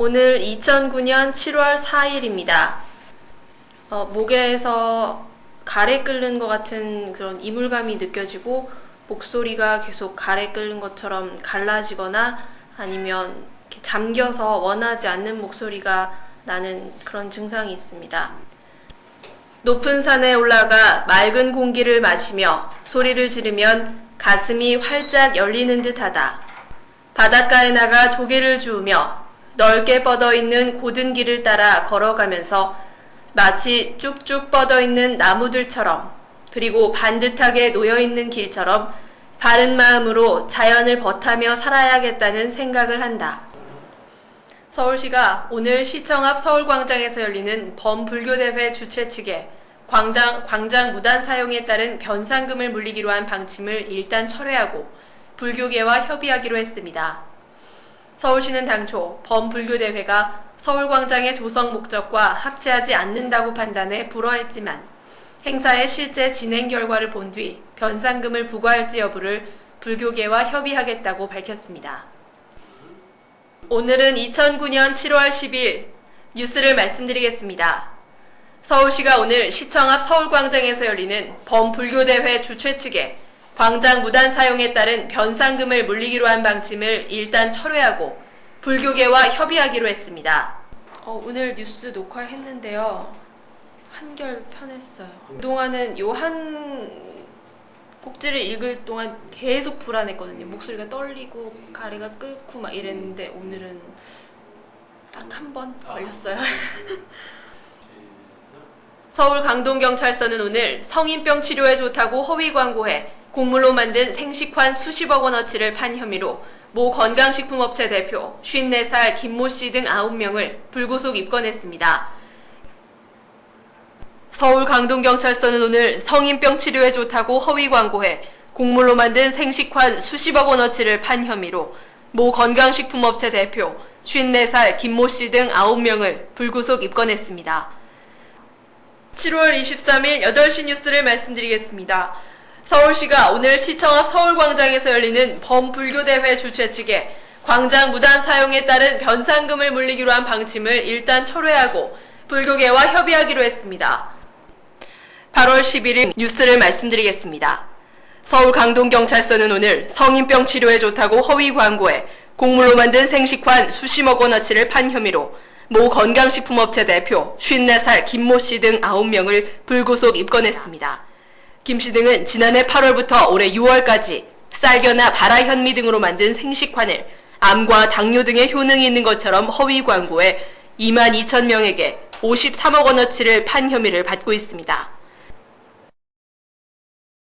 오늘 2009년 7월 4일입니다. 어, 목에서 가래 끓는 것 같은 그런 이물감이 느껴지고 목소리가 계속 가래 끓는 것처럼 갈라지거나 아니면 잠겨서 원하지 않는 목소리가 나는 그런 증상이 있습니다. 높은 산에 올라가 맑은 공기를 마시며 소리를 지르면 가슴이 활짝 열리는 듯하다. 바닷가에 나가 조개를 주우며 넓게 뻗어 있는 고든 길을 따라 걸어가면서 마치 쭉쭉 뻗어 있는 나무들처럼 그리고 반듯하게 놓여 있는 길처럼 바른 마음으로 자연을 버타며 살아야겠다는 생각을 한다. 서울시가 오늘 시청 앞 서울광장에서 열리는 범불교대회 주최 측에 광장, 광장 무단 사용에 따른 변상금을 물리기로 한 방침을 일단 철회하고 불교계와 협의하기로 했습니다. 서울시는 당초 범불교대회가 서울광장의 조성 목적과 합치하지 않는다고 판단해 불허했지만 행사의 실제 진행 결과를 본 뒤 변상금을 부과할지 여부를 불교계와 협의하겠다고 밝혔습니다. 오늘은 2009년 7월 10일 뉴스를 말씀드리겠습니다. 서울시가 오늘 시청 앞 서울광장에서 열리는 범불교대회 주최 측에 광장 무단 사용에 따른 변상금을 물리기로 한 방침을 일단 철회하고 불교계와 협의하기로 했습니다. 어, 오늘 뉴스 녹화했는데요. 한결 편했어요. 그동안은 요 한 꼭지를 읽을 동안 계속 불안했거든요. 목소리가 떨리고 가래가 끓고 막 이랬는데 오늘은 딱 한 번 걸렸어요. 서울 강동경찰서는 오늘 성인병 치료에 좋다고 허위 광고해 곡물로 만든 생식환 수십억 원어치를 판 혐의로 모 건강식품업체 대표 54살 김모 씨 등 9명을 불구속 입건했습니다. 서울 강동경찰서는 오늘 성인병 치료에 좋다고 허위 광고해 곡물로 만든 생식환 수십억 원어치를 판 혐의로 모 건강식품업체 대표 54살 김모 씨 등 9명을 불구속 입건했습니다. 7월 23일 8시 뉴스를 말씀드리겠습니다. 서울시가 오늘 시청 앞 서울광장에서 열리는 범불교대회 주최 측에 광장 무단 사용에 따른 변상금을 물리기로 한 방침을 일단 철회하고 불교계와 협의하기로 했습니다. 8월 11일 뉴스를 말씀드리겠습니다. 서울 강동경찰서는 오늘 성인병 치료에 좋다고 허위 광고에 곡물로 만든 생식환 수십억 원어치를 판 혐의로 모 건강식품업체 대표 54살 김모 씨 등 9명을 불구속 입건했습니다. 김씨 등은 지난해 8월부터 올해 6월까지 쌀겨나 발화현미 등으로 만든 생식환을 암과 당뇨 등의 효능이 있는 것처럼 허위 광고해 2만 2천 명에게 53억 원어치를 판 혐의를 받고 있습니다.